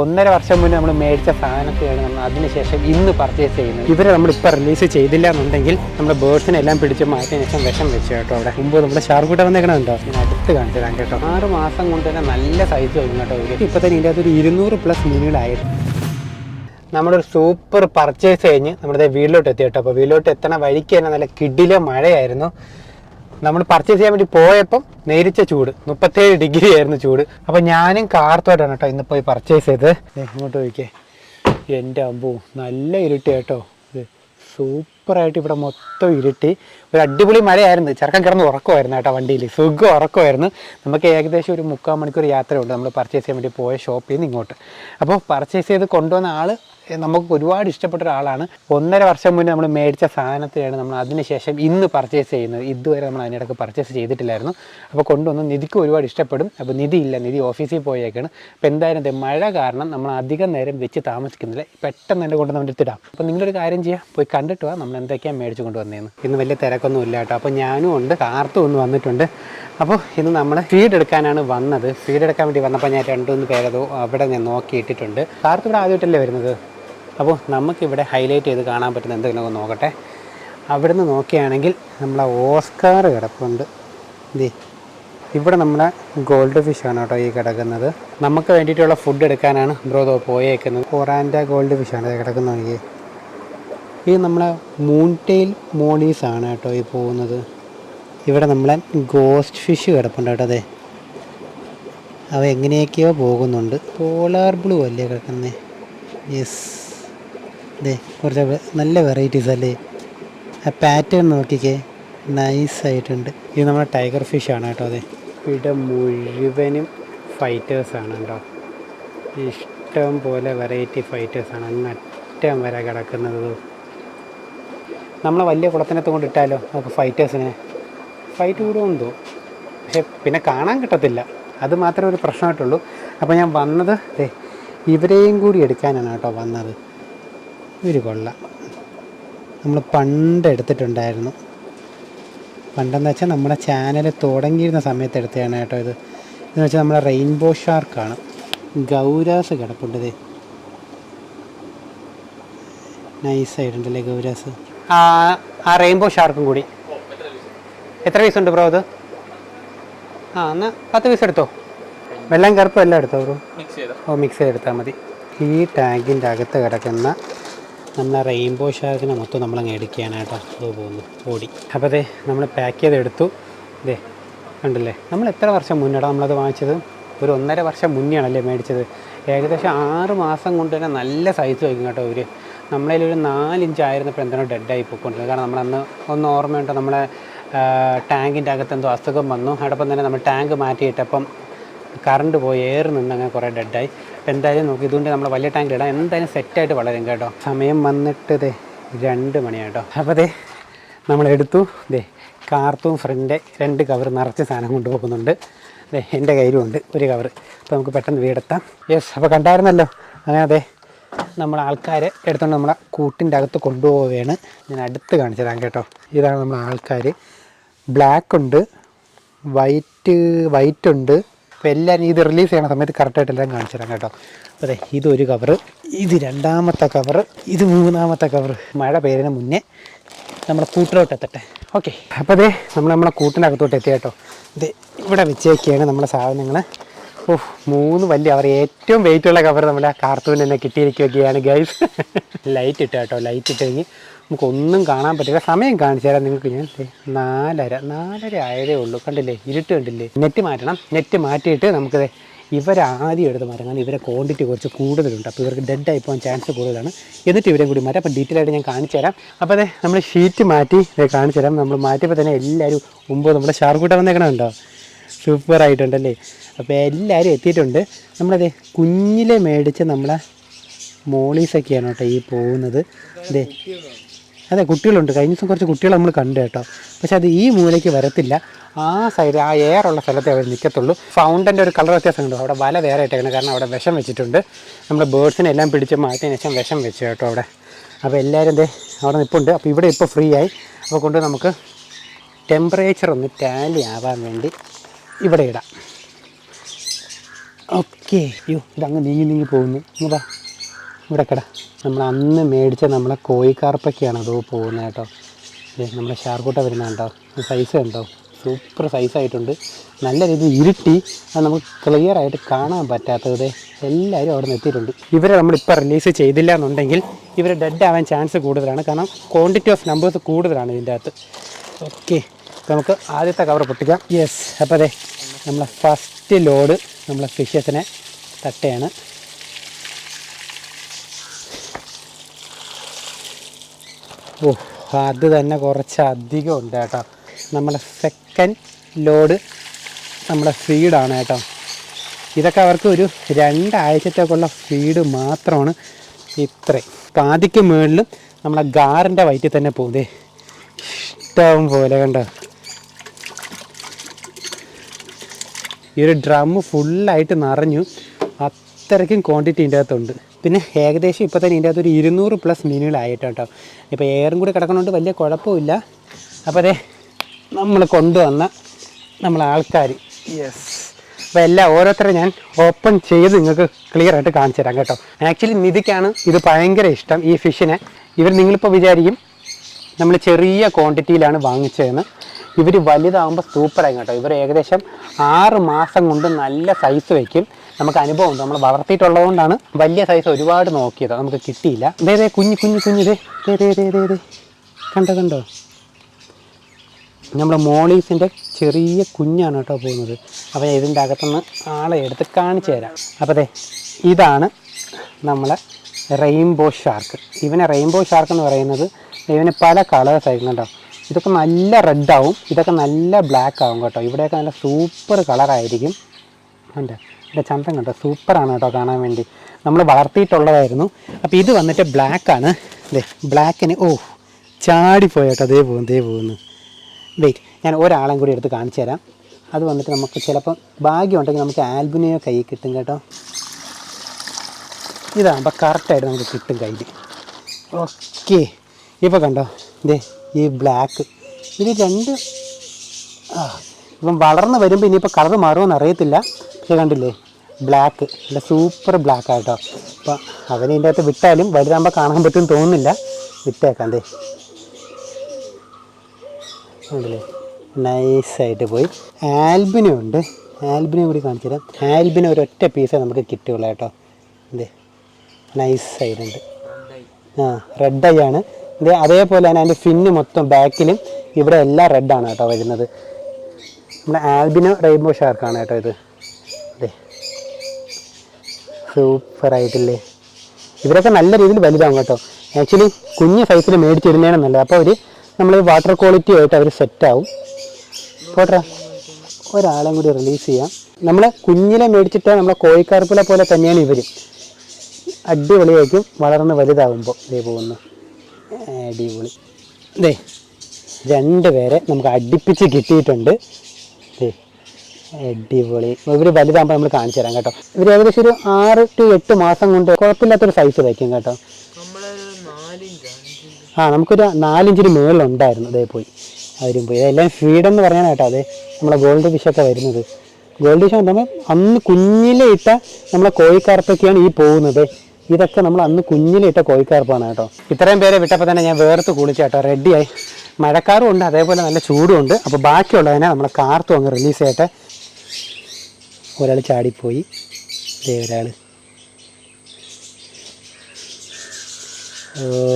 ഒന്നര വർഷം മുന്നേ നമ്മൾ മേടിച്ച സാധനത്തെയാണ് നമ്മൾ അതിനുശേഷം ഇന്ന് പർച്ചേസ് ചെയ്യുന്നത്. ഇവരെ നമ്മൾ ഇപ്പോൾ റിലീസ് ചെയ്തില്ല എന്നുണ്ടെങ്കിൽ നമ്മുടെ ബേർഡ്സിനെ എല്ലാം പിടിച്ച് മാറ്റിയതിനു ശേഷം വിഷം വെച്ചു കേട്ടോ അവിടെ. മുമ്പ് നമ്മുടെ ഷാർക്കൂട്ട വന്നേക്കണുണ്ടോ ഞാൻ അടുത്ത് കാണിച്ചു തരാം കേട്ടോ. ആറ് മാസം കൊണ്ട് തന്നെ നല്ല സൈസ് വരും കേട്ടോ ഇപ്പോൾ തന്നെ ഇതിന്റെ അകത്തൊരു ഇരുന്നൂറ് പ്ലസ് മീനുകളായിരുന്നു നമ്മളൊരു സൂപ്പർ പർച്ചേസ് കഴിഞ്ഞ് നമ്മുടെ വീട്ടിലോട്ട് എത്തി കേട്ടോ. അപ്പോൾ വീട്ടിലോട്ട് എത്തണ വഴിക്ക് തന്നെ നല്ല കിഡിലെ മഴയായിരുന്നു. നമ്മൾ പർച്ചേസ് ചെയ്യാൻ വേണ്ടി പോയപ്പം നേരിച്ച ചൂട് മുപ്പത്തേഴ് ഡിഗ്രി ആയിരുന്നു ചൂട്. അപ്പോൾ ഞാനും കാർത്തോട്ടാണ് കേട്ടോ ഇന്ന് പോയി പർച്ചേസ് ചെയ്ത് ഇങ്ങോട്ട് പോയിക്കേ എന്റെ അമ്പു നല്ല ഇരുട്ടി കേട്ടോ സൂപ്പറായിട്ട് ഇവിടെ മൊത്തം ഇരുട്ടി. ഒരു അടിപൊളി മഴയായിരുന്നു. ചെറുക്കൻ കിടന്ന് ഉറക്കമായിരുന്നു കേട്ടോ വണ്ടിയിൽ. സുഖം ഉറക്കമായിരുന്നു. നമുക്ക് ഏകദേശം ഒരു മുക്കാൽ മണിക്കൂർ യാത്രയുണ്ട് നമ്മൾ പർച്ചേസ് ചെയ്യാൻ വേണ്ടി പോയ ഷോപ്പിൽ നിന്ന് ഇങ്ങോട്ട്. അപ്പോൾ പർച്ചേസ് ചെയ്ത് കൊണ്ടുവന്ന ആൾ നമുക്ക് ഒരുപാട് ഇഷ്ടപ്പെട്ട ഒരാളാണ്. ഒന്നര വർഷം മുന്നേ നമ്മൾ മേടിച്ച സാധനത്തിലാണ് നമ്മൾ അതിനുശേഷം ഇന്ന് പർച്ചേസ് ചെയ്യുന്നത്. ഇതുവരെ നമ്മൾ അതിനിടയ്ക്ക് പർച്ചേസ് ചെയ്തിട്ടില്ലായിരുന്നു. അപ്പോൾ കൊണ്ടുവന്ന് നിധിക്ക് ഒരുപാട് ഇഷ്ടപ്പെടും. അപ്പോൾ നിധി ഇല്ല നിധി ഓഫീസിൽ പോയേക്കാണ്. അപ്പോൾ എന്തായാലും മഴ കാരണം നമ്മൾ അധികം നേരം വെച്ച് താമസിക്കുന്നില്ല. പെട്ടെന്ന് തന്നെ കൊണ്ട് നമ്മുടെ അടുത്തിടാം അപ്പോൾ നിങ്ങളൊരു കാര്യം ചെയ്യാം. പോയി കണ്ടിട്ട് വാ നമ്മൾ എന്തൊക്കെയാണ് മേടിച്ച് കൊണ്ടുവന്നതെന്ന് ഇന്ന് വലിയ തിരക്കൊന്നും ഇല്ല കേട്ടോ. അപ്പോൾ ഞാനും ഉണ്ട്. കാർത്തും ഒന്ന് വന്നിട്ടുണ്ട്. അപ്പോൾ ഇന്ന് നമ്മൾ ഫീഡ് എടുക്കാനാണ് വന്നത്. ഫീഡ് എടുക്കാൻ വേണ്ടി വന്നപ്പോൾ ഞാൻ രണ്ടുമൂന്ന് പേരതോ അവിടെ ഞാൻ നോക്കിയിട്ടിട്ടുണ്ട്. കാർത്ത് ഇവിടെ ആദ്യമായിട്ടല്ലേ വരുന്നത്? അപ്പോൾ നമുക്കിവിടെ ഹൈലൈറ്റ് ചെയ്ത് കാണാൻ പറ്റുന്ന എന്തെങ്കിലുമൊക്കെ നോക്കട്ടെ. അവിടുന്ന് നോക്കുകയാണെങ്കിൽ നമ്മളെ ഓസ്കാർ കിടപ്പുണ്ട്. ദേ ഇവിടെ നമ്മളെ ഗോൾഡ് ഫിഷാണ് കേട്ടോ ഈ കിടക്കുന്നത്. നമുക്ക് വേണ്ടിയിട്ടുള്ള ഫുഡ് എടുക്കാനാണ് ബ്രോ ദോ പോയേക്കുന്നത്. ഒറാൻഡ ഗോൾഡ് ഫിഷാണ് കിടക്കുന്നത് നോക്കിയേ. ഇത് നമ്മളെ മൂൺടെയിൽ മോണീസ് ആണ് കേട്ടോ ഈ പോകുന്നത്. ഇവിടെ നമ്മളെ ഗോസ്റ്റ് ഫിഷ് കിടപ്പുണ്ട് കേട്ടോ അതെ അവ എങ്ങനെയൊക്കെയോ പോകുന്നുണ്ട്. പോളാർ ബ്ലൂ അല്ലേ കിടക്കുന്നത് യെസ് അതെ കുറച്ച് നല്ല വെറൈറ്റീസ് അല്ലേ? ആ പാറ്റേൺ നോക്കിക്കേ. നൈസ് ആയിട്ടുണ്ട്. ഇത് നമ്മുടെ ടൈഗർ ഫിഷ് ആണ് കേട്ടോ അതെ ഇവിടെ മുഴുവനും ഫൈറ്റേഴ്സാണ് കേട്ടോ. ഇഷ്ടം പോലെ വെറൈറ്റി ഫൈറ്റേഴ്സാണ് അങ്ങ് അറ്റം വരെ കിടക്കുന്നത് നമ്മളെ വലിയ കുളത്തിനകത്ത് കൊണ്ട് ഇട്ടാലോ? നമുക്ക് ഫൈറ്റേഴ്സിനെ ഫൈറ്റ് കൂടുമെന്ന് തോന്നും പക്ഷെ പിന്നെ കാണാൻ കിട്ടത്തില്ല. അത് മാത്രമേ ഒരു പ്രശ്നമായിട്ടുള്ളൂ. അപ്പോൾ ഞാൻ വന്നത് ഇവരെയും കൂടി എടുക്കാനാണ് കേട്ടോ വന്നത്. ഇവർ കൊള്ള. നമ്മൾ പണ്ട് എടുത്തിട്ടുണ്ടായിരുന്നു. പണ്ടെന്ന് വെച്ചാൽ നമ്മുടെ ചാനൽ തുടങ്ങിയിരുന്ന സമയത്ത് എടുത്തതാണ് കേട്ടോ ഇത്. എന്ന് വെച്ചാൽ നമ്മുടെ റെയിൻബോ ഷാർക്കാണ് ഗൗരാസ് കിടപ്പുണ്ട് ദേ. നൈസായിട്ടുണ്ടല്ലേ ഗൗരാസ്? ആ ആ റെയിൻബോ ഷാർക്കും കൂടി. എത്ര പീസ് ഉണ്ട് ബ്രോ അത്? ആ എന്നാൽ പത്ത് പീസ് എടുത്തോ? വെള്ളം കറുപ്പ് എല്ലാം എടുത്തോ ബ്രോ ഓ മിക്സ് ചെയ്തെടുത്താൽ മതി. ഈ ടാങ്കിന്റെ അകത്ത് കിടക്കുന്ന നമ്മളെ റെയിൻബോ ഷാർക്കിനെ മൊത്തം നമ്മളങ്ങ് എടുക്കുകയാണ് അത് പോകുന്നു. ഓടി. അപ്പോൾ അതെ നമ്മൾ പാക്ക് ചെയ്തെടുത്തു. ഇതേ കണ്ടില്ലേ? നമ്മൾ എത്ര വർഷം മുന്നേടാ നമ്മളത് വാങ്ങിച്ചത്? ഒരു ഒന്നര വർഷം മുന്നെയാണല്ലേ മേടിച്ചത്. ഏകദേശം ആറ് മാസം കൊണ്ട് തന്നെ നല്ല സൈസ് വയ്ക്കും കേട്ടോ ഇവർ നമ്മളതിലൊരു നാലിഞ്ച് ആയിരുന്നപ്പോൾ എന്തോ ഡെഡായി പോയിക്കൊണ്ടിരുന്നത്. കാരണം നമ്മളന്ന് ഒന്ന് ഓർമ്മയുണ്ടോ നമ്മളെ ടാങ്കിന്റെ അകത്ത് എന്തോ അസുഖം വന്നു. അതോടൊപ്പം തന്നെ നമ്മൾ ടാങ്ക് മാറ്റിയിട്ടപ്പം കറണ്ട് പോയി ഏറ് നിന്നങ്ങനെ കുറേ ഡെഡായി എന്തായാലും നോക്കി ഇതുകൊണ്ട് നമ്മൾ വലിയ ടാങ്കിൽ ഇടാം. എന്തായാലും സെറ്റായിട്ട് വളരും കേട്ടോ. സമയം വന്നിട്ട് ദേ രണ്ട് മണിയാട്ടോ അപ്പോൾ ദേ നമ്മൾ എടുത്തു. ദേ കാർത്തും ഫ്രണ്ട് രണ്ട് കവർ നിറച്ച് സാധനം കൊണ്ടുപോകുന്നുണ്ട് ദേ എന്റെ കയ്യിലുമുണ്ട് ഒരു കവർ അപ്പോൾ നമുക്ക് പെട്ടെന്ന് വീടെത്താം. യെസ് അപ്പോൾ കണ്ടായിരുന്നല്ലോ. അങ്ങനെ അതെ നമ്മൾ ആൾക്കാരെ എടുത്തുകൊണ്ട് നമ്മളെ കൂട്ടിന്റെ അകത്ത് കൊണ്ടുപോവുകയാണ്. ഞാൻ അടുത്ത് കാണിച്ചു തരാം കേട്ടോ. ഇതാണ് നമ്മളെ ആൾക്കാർ ബ്ലാക്ക് ഉണ്ട് വൈറ്റ് വൈറ്റ് ഉണ്ട് അപ്പോൾ എല്ലാവരും ഇത് റിലീസ് ചെയ്യണ സമയത്ത് കറക്റ്റായിട്ട് എല്ലാം കാണിച്ചു തരാം കേട്ടോ. അതെ ഇതൊരു കവറ് ഇത് രണ്ടാമത്തെ കവറ് ഇത് മൂന്നാമത്തെ കവറ് മഴ പെയ്യുന്നതിന് മുന്നേ നമ്മുടെ കൂട്ടിലോട്ട് എത്തട്ടെ. ഓക്കെ അപ്പോൾ അതെ നമ്മൾ നമ്മളെ കൂട്ടിനകത്തോട്ട് എത്തി കേട്ടോ. ഇത് ഇവിടെ വെച്ചേക്കാണ് നമ്മുടെ സാധനങ്ങൾ ഓ മൂന്ന് വലിയ അവർ ഏറ്റവും വെയിറ്റുള്ള കവർ നമ്മളെ കാർത്തൂൻ തന്നെ കിട്ടിയിരിക്കുകയാണ് ഗൈസ് ലൈറ്റ് ഇട്ട് കേട്ടോ. ലൈറ്റ് ഇട്ട് കഴിഞ്ഞ് നമുക്കൊന്നും കാണാൻ പറ്റില്ല. സമയം കാണിച്ചു തരാം നിങ്ങൾക്ക് ഞാൻ. നാലര നാലര ആയതേ ഉള്ളൂ. കണ്ടില്ലേ? ഇരുട്ട് കണ്ടില്ലേ? നെറ്റ് മാറ്റണം. നെറ്റ് മാറ്റിയിട്ട് നമുക്ക് ദേ ഇവരാദ്യം എടുത്ത് മാറ്റാം ഇവരെ ക്വാണ്ടിറ്റി കുറച്ച് കൂടുതലുണ്ട്. അപ്പോൾ ഇവർക്ക് ഡെഡ് ആയി പോകാൻ ചാൻസ് കൂടുതലാണ്. എന്നിട്ട് ഇവരെയും കൂടി മാറ്റാം. അപ്പോൾ ഡീറ്റെയിൽ ആയിട്ട് ഞാൻ കാണിച്ചു തരാം. അപ്പോൾ അതെ നമ്മൾ ഷീറ്റ് മാറ്റി കാണിച്ചു തരാം. നമ്മൾ മാറ്റിയപ്പോൾ തന്നെ എല്ലാവരും മുമ്പ് നമ്മുടെ ഷാർക്കൂട്ട വന്നേക്കണുണ്ടോ? സൂപ്പർ ആയിട്ടുണ്ടല്ലേ? അപ്പോൾ എല്ലാവരും എത്തിയിട്ടുണ്ട്. നമ്മളതെ കുഞ്ഞിലെ മേടിച്ച് നമ്മളെ മോളീസൊക്കെയാണ് കേട്ടോ ഈ പോകുന്നത്. അതെ അതെ കുട്ടികളുണ്ട്. കഴിഞ്ഞ ദിവസം കുറച്ച് കുട്ടികൾ നമ്മൾ കണ്ടു കേട്ടോ. പക്ഷെ അത് ഈ മൂലയ്ക്ക് വരത്തില്ല. ആ സൈഡ് ആ എയർ ഉള്ള സ്ഥലത്തെ അവർ നിൽക്കത്തുള്ളൂ ഫൗണ്ടന്റെ ഒരു കളർ വ്യത്യാസം ഉണ്ട് അവിടെ വല വേറെ ഇട്ടേക്കണം. കാരണം അവിടെ വിഷം വെച്ചിട്ടുണ്ട്. നമ്മൾ ബേർഡ്സിനെ എല്ലാം പിടിച്ച് മാറ്റിയതിന് ശേഷം വിഷം വെച്ചു കേട്ടോ അവിടെ. അപ്പോൾ എല്ലാവരും ദേ അവിടെ നിൽപ്പുണ്ട് അപ്പോൾ ഇവിടെ ഇപ്പോൾ ഫ്രീ ആയി. അപ്പോൾ കൊണ്ട് നമുക്ക് ടെമ്പറേച്ചർ ഒന്ന് ടാലി ആവാൻ വേണ്ടി ഇവിടെ ഇടാം. ഓക്കെ അയ്യോ ഇതങ്ങ് നീങ്ങി നീങ്ങി പോകുന്നു. ഇങ്ങതാ ഇവിടെ കട. നമ്മൾ അന്ന് മേടിച്ച നമ്മളെ കോഴിക്കാർപ്പൊക്കെയാണ് അതോ പോകുന്നത് കേട്ടോ. നമ്മുടെ ഷാർക്കൂട്ട വരുന്ന കേട്ടോ സൈസ് ഉണ്ടോ സൂപ്പർ സൈസ് ആയിട്ടുണ്ട്. നല്ല രീതിയിൽ ഇരുട്ടി. അത് നമുക്ക് ക്ലിയർ ആയിട്ട് കാണാൻ പറ്റാത്തത് എല്ലാവരും അവിടെ നിന്ന് എത്തിയിട്ടുണ്ട്. ഇവരെ നമ്മളിപ്പോൾ റിലീസ് ചെയ്തില്ല എന്നുണ്ടെങ്കിൽ ഇവർ ഡെഡ് ആവാൻ ചാൻസ് കൂടുതലാണ്. കാരണം ക്വാണ്ടിറ്റി ഓഫ് നമ്പേഴ്സ് കൂടുതലാണ് ഇതിന്റെ അകത്ത്. ഓക്കെ നമുക്ക് ആദ്യത്തെ കവർ പൊട്ടിക്കാം. യെസ് അപ്പോൾ അതെ നമ്മളെ ഫസ്റ്റ് ലോഡ് നമ്മളെ ഫിഷസിനെ തട്ടയാണ്. ഓ അത് തന്നെ കുറച്ച് അധികം ഉണ്ട് കേട്ടോ. നമ്മുടെ സെക്കൻഡ് ലോഡ് നമ്മുടെ ഫീഡാണ് കേട്ടോ. ഇതൊക്കെ അവർക്ക് ഒരു രണ്ടാഴ്ചത്തേക്കുള്ള ഫീഡ് മാത്രമാണ് ഇത്രയും. പാതിക്ക് മുകളിലും നമ്മളെ ഗാറിന്റെ വയറ്റിൽ തന്നെ പോകുന്നേ ഇഷ്ടം പോലെ കണ്ടോ. ഈ ഒരു ഡ്രം ഫുള്ളായിട്ട് നിറഞ്ഞു. അത്രയ്ക്കും ക്വാണ്ടിറ്റി ഇതിന്റെ അകത്തുണ്ട് പിന്നെ ഏകദേശം ഇപ്പോൾ തന്നെ ഇതിന്റെ അകത്ത് ഒരു ഇരുന്നൂറ് പ്ലസ് മീനുകളായിട്ട് കേട്ടോ ഇപ്പോൾ എയറും കൂടി കിടക്കണോണ്ട് വലിയ കുഴപ്പമില്ല. അപ്പോൾ അതെ നമ്മൾ കൊണ്ടുവന്ന നമ്മൾ ആൾക്കാർ യെസ് അപ്പോൾ എല്ലാം ഓരോരുത്തരെ ഞാൻ ഓപ്പൺ ചെയ്ത് നിങ്ങൾക്ക് ക്ലിയർ ആയിട്ട് കാണിച്ചു തരാം കേട്ടോ. ആക്ച്വലി നിധിക്കാണ് ഇത് ഭയങ്കര ഇഷ്ടം ഈ ഫിഷിനെ ഇവർ നിങ്ങളിപ്പോൾ വിചാരിക്കും നമ്മൾ ചെറിയ ക്വാണ്ടിറ്റിയിലാണ് വാങ്ങിച്ചതെന്ന്. ഇവർ വലുതാകുമ്പോൾ സൂപ്പറായി കേട്ടോ. ഇവർ ഏകദേശം ആറ് മാസം കൊണ്ട് നല്ല സൈസ് വയ്ക്കും. നമുക്ക് അനുഭവം നമ്മൾ വളർത്തിയിട്ടുള്ളതുകൊണ്ടാണ് വലിയ സൈസ് ഒരുപാട് നോക്കിയത്. നമുക്ക് കിട്ടിയില്ല. ദേ കുഞ്ഞു കുഞ്ഞു കുഞ്ഞു ദേ കണ്ടോ കണ്ടോ? നമ്മുടെ മോളീസിന്റെ ചെറിയ കുഞ്ഞാണ് കേട്ടോ പോകുന്നത്. അപ്പോൾ ഞാൻ ഇതിന്റെ അകത്തുനിന്ന് ആളെ എടുത്ത് കാണിച്ചു തരാം. അപ്പോൾ അതെ ഇതാണ് നമ്മളെ റെയിൻബോ ഷാർക്ക് ഇവനെ റെയിൻബോ ഷാർക്ക് എന്ന് പറയുന്നത് ഇവന് പല കളേഴ്സ് ആയിരിക്കും കേട്ടോ ഇതൊക്കെ നല്ല റെഡ് ആവും. ഇതൊക്കെ നല്ല ബ്ലാക്ക് ആവും കേട്ടോ. ഇവിടെയൊക്കെ നല്ല സൂപ്പർ കളറായിരിക്കും ഉണ്ട് എന്റെ ചന്തം കണ്ടോ? സൂപ്പറാണ് കേട്ടോ കാണാൻ വേണ്ടി. നമ്മൾ വളർത്തിയിട്ടുള്ളതായിരുന്നു. അപ്പോൾ ഇത് വന്നിട്ട് ബ്ലാക്കാണ് അല്ലേ ബ്ലാക്കിന് ഓ ചാടിപ്പോയി കേട്ടോ. അതേ പോകുന്നു ദേ പോകുന്നു. വെയിറ്റ് ഞാൻ ഒരാളെയും കൂടി എടുത്ത് കാണിച്ചു തരാം. അത് വന്നിട്ട് നമുക്ക് ചിലപ്പം ഭാഗ്യമുണ്ടെങ്കിൽ നമുക്ക് ആൽബിനെയോ കൈ കിട്ടും കേട്ടോ. ഇതാകുമ്പോൾ കറക്റ്റായിട്ട് നമുക്ക് കിട്ടും കയ്യിൽ ഓക്കെ. ഇപ്പോൾ കണ്ടോ? ഇതേ ഈ ബ്ലാക്ക് ഇത് രണ്ട് ഇപ്പം വളർന്ന് വരുമ്പോൾ ഇനിയിപ്പോൾ കളർ മാറുമെന്ന് അറിയത്തില്ല. പക്ഷേ കണ്ടില്ലേ? ബ്ലാക്ക് നല്ല സൂപ്പർ ബ്ലാക്ക് ആട്ടോ അപ്പം അവനെ ഇതിന്റെ അകത്ത് വിട്ടാലും വലുതാകുമ്പോൾ കാണാൻ പറ്റും തോന്നുന്നില്ല. വിട്ടേക്കാം ദേ. ഉണ്ടല്ലേ നൈസായിട്ട് പോയി. ആൽബിനും ഉണ്ട്. ആൽബിനെ കൂടി കാണിച്ചു തരാം. ആൽബിന് ഒരു ഒറ്റ പീസേ നമുക്ക് കിട്ടുകയുള്ളൂ കേട്ടോ. അതെ നൈസായിട്ടുണ്ട് ആ റെഡ് ഐ ആണ്. ഇത് അതേപോലെ തന്നെ അതിന്റെ ഫിന്ന് മൊത്തം ബാക്കിലും ഇവിടെ എല്ലാം റെഡാണ് കേട്ടോ വരുന്നത്. നമ്മുടെ ആൽബിനോ റെയിൻബോ ഷാർക്കാണ് കേട്ടോ ഇത്. സൂപ്പറായിട്ടില്ലേ? ഇവരൊക്കെ നല്ല രീതിയിൽ വലുതാവും കേട്ടോ. ആക്ച്വലി കുഞ്ഞ് സൈസിൽ മേടിച്ചിരുന്നതാണ് നല്ലത്. അപ്പോൾ അവർ നമ്മൾ വാട്ടർ ക്വാളിറ്റി ആയിട്ട് അവർ സെറ്റാവും പോട്ടെ. ഒരാളെയും കൂടി റിലീസ് ചെയ്യാം. നമ്മൾ കുഞ്ഞിനെ മേടിച്ചിട്ട് നമ്മളെ കോഴിക്കാർപ്പിലെ പോലെ തന്നെയാണ് ഇവരും. അടിപൊളിയായിരിക്കും. വളർന്ന് വലുതാവുമ്പോൾ ഇതേ പോകുന്നു. അടിപൊളി. ദേ രണ്ട് പേരെ നമുക്ക് അടുപ്പിച്ച് കിട്ടിയിട്ടുണ്ട്. അടിപൊളി. ഇവർ വലുതാകുമ്പോൾ നമ്മൾ കാണിച്ചു തരാം കേട്ടോ. ഇവർ ഏകദേശം ഒരു ആറ് ടു എട്ട് മാസം കൊണ്ട് കുഴപ്പമില്ലാത്തൊരു സൈസ് വയ്ക്കും കേട്ടോ. ആ നമുക്കൊരു നാലിഞ്ചിന് മുകളിലുണ്ടായിരുന്നു അതേ പോയി. അവരും പോയി. അതെല്ലാം എന്ന് പറയാൻ കേട്ടോ അതെ. നമ്മളെ ഗോൾഡ് ഫിഷൊക്കെ വരുന്നത്. ഗോൾഡ് ഫിഷ് നമ്മൾ അന്ന് കുഞ്ഞിലെ ഇട്ട നമ്മളെ കോഴിക്കാർപ്പൊക്കെയാണ് ഈ പോകുന്നത്. ഇതൊക്കെ നമ്മൾ അന്ന് കുഞ്ഞിലെ ഇട്ട കോഴിക്കാർപ്പാണ് കേട്ടോ. ഇത്രയും പേരെ വിട്ടപ്പോൾ തന്നെ ഞാൻ വേർത്ത് കുളിച്ചു കേട്ടോ. റെഡിയായി മഴക്കാറും ഉണ്ട് അതേപോലെ നല്ല ചൂടും ഉണ്ട്. അപ്പോൾ ബാക്കിയുള്ളതിനെ നമ്മൾ കാർത്തും അങ്ങ് റിലീസ് ചെയ്യട്ടെ. ഒരാൾ ചാടിപ്പോയി. ഇതേ ഒരാൾ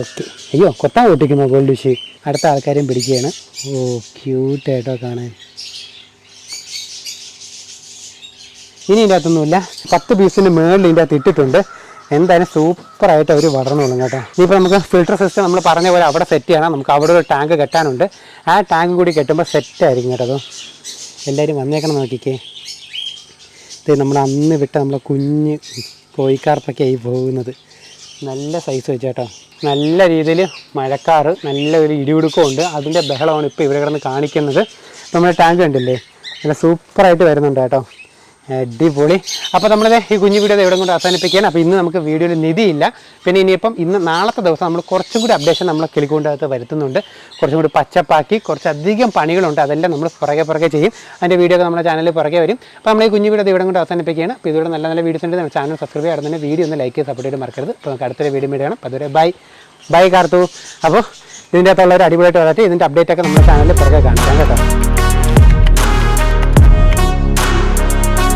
ഓക്കെ. അയ്യോ കൊത്താൻ പൊട്ടിക്കുന്നു ഗോൾഡ് ഫിഷ് അടുത്ത ആൾക്കാരെയും പിടിക്കുകയാണ്. ഓ ക്യൂട്ടായിട്ടോ കാണാൻ. ഇനി ഇതിന്റെ അകത്തൊന്നുമില്ല. പത്ത് പീസിന് മേളിൽ ഇതിന്റെ അകത്ത് ഇട്ടിട്ടുണ്ട്. എന്തായാലും സൂപ്പറായിട്ട് അവർ വളർന്നോളും കേട്ടോ. ഇനിയിപ്പോൾ നമുക്ക് ഫിൽട്ടർ സിസ്റ്റം നമ്മൾ പറഞ്ഞ പോലെ അവിടെ സെറ്റ് ചെയ്യണം. നമുക്ക് അവിടെ ഒരു ടാങ്ക് കെട്ടാനുണ്ട്. ആ ടാങ്ക് കൂടി കെട്ടുമ്പോൾ സെറ്റ് ആയിരിക്കും കേട്ടോ എല്ലാവരും വന്നേക്കണം നോക്കിക്കേ. നമ്മൾ അന്ന് വിട്ട നമ്മളെ കുഞ്ഞ് കോഴിക്കാർപ്പൊക്കെ ആയി പോകുന്നത്. നല്ല സൈസ് വെച്ചേട്ടോ നല്ല രീതിയിൽ മഴക്കാറ് നല്ല ഒരു ഇടിവിടുക്കവും ഉണ്ട് അതിന്റെ ബഹളമാണ് ഇപ്പോൾ ഇവിടെ കിടന്ന് കാണിക്കുന്നത്. നമ്മുടെ ടാങ്ക് കണ്ടില്ലേ? നല്ല സൂപ്പറായിട്ട് വരുന്നുണ്ട് കേട്ടോ. അടിപൊളി. അപ്പോൾ നമ്മൾ ഈ കുഞ്ഞു വീഡിയോ എവിടെ കൊണ്ട് അവസാനിപ്പിക്കുകയാണ്. അപ്പോൾ ഇന്ന് നമുക്ക് വീഡിയോയിൽ നിധിയില്ല. പിന്നെ ഇനിയിപ്പം ഇന്ന് നാളത്തെ ദിവസം നമ്മൾ കുറച്ചും കൂടി അപ്ഡേഷൻ നമ്മൾ കിളിക്കൊണ്ടകത്ത് വരുത്തുന്നുണ്ട്. കുറച്ചും കൂടി പച്ചപ്പാക്കി കുറച്ചധികം പണികളുണ്ട്. അതെല്ലാം നമ്മൾ പുറകെ പുറകെ ചെയ്യും. അതിന്റെ വീഡിയോ ഒക്കെ നമ്മുടെ ചാനലിൽ പുറകെ വരും. അപ്പോൾ നമ്മൾ ഈ കുഞ്ഞു വീഡിയോ ഇവിടെ കൊണ്ട് അവസാനിപ്പിക്കുകയാണ്. അപ്പോൾ ഇതുവരെ നല്ല നല്ല വീഡിയോസ് ഉണ്ട്. നമ്മുടെ ചാനൽ സബ്സ്ക്രൈബ് ചെയ്യാതെ തന്നെ വീഡിയോ ഒന്ന് ലൈക്ക് സപ്പോർട്ട് ചെയ്ത് മറക്കരുത്. അപ്പോൾ നമുക്ക് അടുത്തൊരു വീഡിയോ വീഡിയോ ആണ് അപ്പോൾ അതുവരെ ബൈ ബൈ കാർത്തു. അപ്പോൾ ഇതിന്റെ അകത്തുള്ള ഒരു അടിപൊളിയായിട്ട് വന്നിട്ട് ഇതിന്റെ അപ്ഡേറ്റ് ഒക്കെ നമ്മുടെ ചാനലിൽ പുറകെ കാണിക്കാം കേട്ടോ.